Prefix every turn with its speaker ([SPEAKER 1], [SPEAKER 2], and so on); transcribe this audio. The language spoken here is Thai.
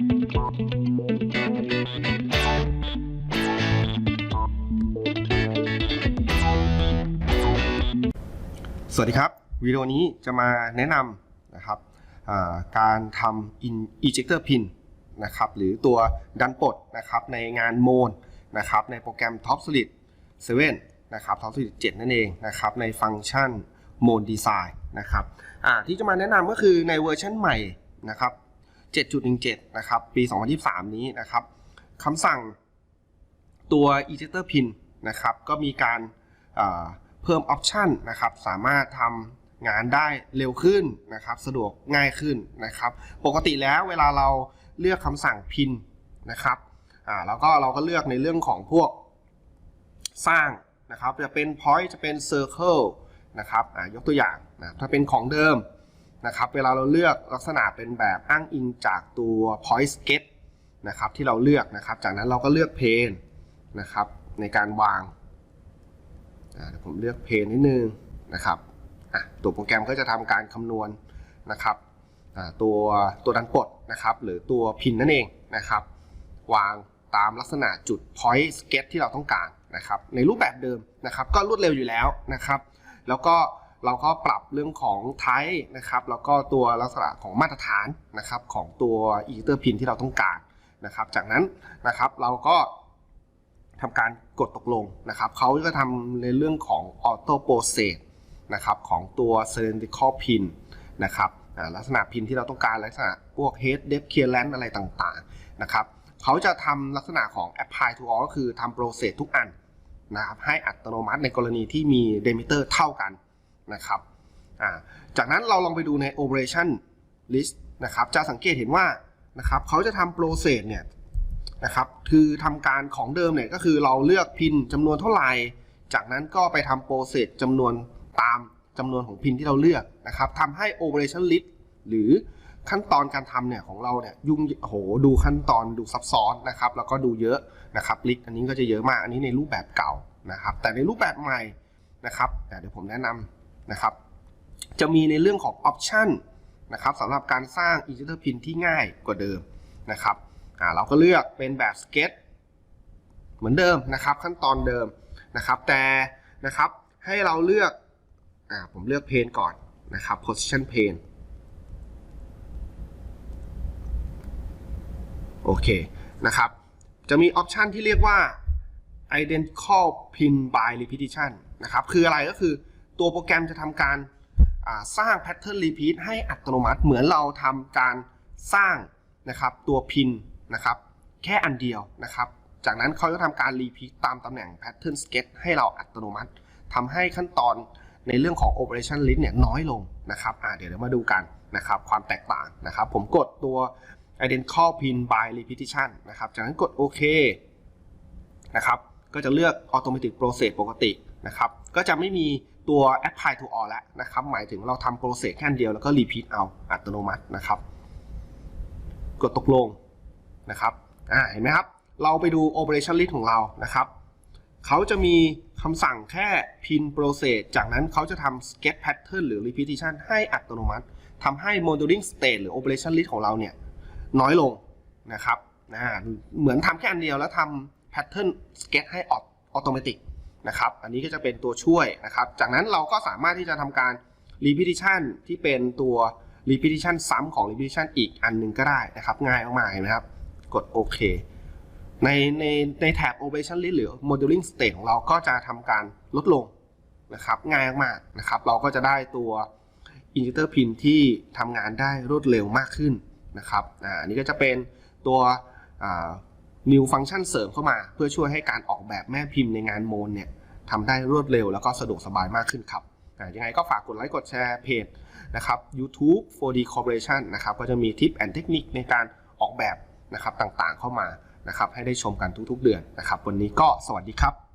[SPEAKER 1] สวัสดีครับ วิดีโอนี้จะมาแนะนำนะครับการทำ ejector pin นะครับหรือตัวดันปลดนะครับในงานโมนนะครับในโปรแกรม Top Solid 7นะครับ Top Solid 7 นั่นเองนะครับในฟังก์ชัน Mode Design นะครับที่จะมาแนะนำก็คือในเวอร์ชันใหม่นะครับ 7.17 นะครับ ปี 2023 นี้นะครับคำสั่งตัว ejector pin นะครับ ก็มีการเพิ่มออปชันนะครับ สามารถทำงานได้เร็วขึ้นนะครับ สะดวกง่ายขึ้นนะครับ ปกติแล้วเวลาเราเลือกคำสั่งพินนะครับอ่าแล้วก็เราก็เลือกในเรื่องของพวกสร้างนะครับ จะเป็น point จะเป็น circle นะครับอ่ายกตัวอย่างนะถ้าเป็นของเดิม นะครับเวลาเราเลือกลักษณะเป็นแบบอ้างอิงจากตัว point sketch นะครับที่เราเลือกนะครับ จากนั้นเราก็เลือกเพนนะครับในการวางเดี๋ยวผมเลือกเพนนิดนึงนะครับตัวโปรแกรมก็จะทำการคำนวณนะครับตัวตัวดันปลดนะครับ หรือตัวพินนั่นเองนะครับ วางตามลักษณะจุด point sketch ที่เราต้องการนะครับ ในรูปแบบเดิมนะครับ ก็รวดเร็วอยู่แล้วนะครับ แล้วก็ เราก็ปรับเรื่องของ type นะครับแล้วก็ตัวลักษณะของมาตรฐานนะครับของตัว ejector pin ที่เราต้องการนะครับ จากนั้นนะครับเราก็ทำการกดตกลงนะครับเขาก็ทำในเรื่องของ auto process นะครับของตัว cylindrical pin นะครับลักษณะพินที่เราต้องการลักษณะพวก head depth clearance อะไรต่างๆนะครับเขาจะทำลักษณะของ apply to all ก็คือทำ process ทุกอันนะครับให้อัตโนมัติในกรณีที่มี diameter เท่ากัน นะครับจากนั้นเราลองไปดูใน operation list นะครับ จะสังเกตเห็นว่านะครับเขาจะทำ process เนี่ยนะครับ คือทำการของเดิมเนี่ยก็คือเราเลือกพินจำนวนเท่าไหร่ จากนั้นก็ไปทำโปรเซสจำนวนตามจำนวนของพินที่เราเลือกนะครับทำให้ operation list หรือขั้นตอนการทำเนี่ยของเราเนี่ยยุ่งโหดูขั้นตอนดูซับซ้อนนะครับ แล้วก็ดูเยอะนะครับลิสต์อันนี้ก็จะเยอะมากอันนี้ในรูปแบบเก่านะครับ แต่ในรูปแบบใหม่นะครับเดี๋ยวผมแนะนำ นะครับ จะมีในเรื่องของ option นะครับสำหรับการสร้าง ejector pin ที่ง่ายกว่าเดิมนะครับเราก็เลือกเป็นแบบสเก็ตเหมือนเดิมนะครับ ขั้นตอนเดิมนะครับ แต่นะครับให้เราเลือกอผมเลือกเพนก่อนนะครับ position pane โอเคนะครับ จะมีออปชันที่เรียกว่า identical pin by repetition นะครับ คืออะไรก็คือ ตัวโปรแกรมจะทำการสร้าง pattern repeat ให้อัตโนมัติ เหมือนเราทำการสร้างนะครับตัวพินนะครับแค่อันเดียวนะครับ จากนั้นเขาจะทำการ repeat ตามตำแหน่ง pattern sketch ให้เราอัตโนมัติทำให้ขั้นตอนในเรื่องของ operation list เนี่ยน้อยลงนะครับเดี๋ยวเรามาดูกันนะครับความแตกต่างนะครับ ผมกดตัว identical pin by repetition นะครับ จากนั้นกดโอเคนะครับ ก็จะเลือก automatic process ปกตินะครับ ก็จะไม่มี ตัว apply to all แล้วนะครับ หมายถึงเราทำ process แค่เดียวแล้วก็ repeat เอาอัตโนมัตินะครับ กดตกลงนะครับอ่าเห็นไหมครับ เราไปดู operation list ของเรานะครับ เขาจะมีคำสั่งแค่ pin process จากนั้นเขาจะทำ sketch pattern หรือ repetition ให้อัตโนมัติทำให้ modeling state หรือ operation list ของเราเนี่ยน้อยลงนะครับเหมือนทำแค่อันเดียวแล้วทำ pattern sketch ให้ออโตเมติก นะครับ อันนี้ก็จะเป็นตัวช่วยนะครับ จากนั้นเราก็สามารถที่จะทำการ repetition ที่เป็นตัว repetition ซ้ำของ repetition อีกอันหนึ่งก็ได้นะครับ ง่ายมากๆเห็นไหมครับ กดโอเคในในในแถบ operation list หรือ modeling state ของเราก็จะทำการลดลงนะครับ ง่ายมากๆนะครับ เราก็จะได้ตัว injector pin ที่ทำงานได้รวดเร็วมากขึ้นนะครับ อ่าอันนี้ก็จะเป็นตัวอ่า new ฟังก์ชันเสริมเข้ามา เพื่อช่วยให้การออกแบบแม่พิมพ์ในงานโมนเนี่ยทำได้รวดเร็วแล้วก็สะดวกสบายมากขึ้นครับยังไงก็ฝากกดไลค์กดแชร์เพจนะครับ YouTube 4D Corporation นะครับก็จะมีทิปแอนเทคนิคในการออกแบบนะครับต่างๆเข้ามานะครับให้ได้ชมกันทุกๆเดือนนะครับ วันนี้ก็สวัสดีครับ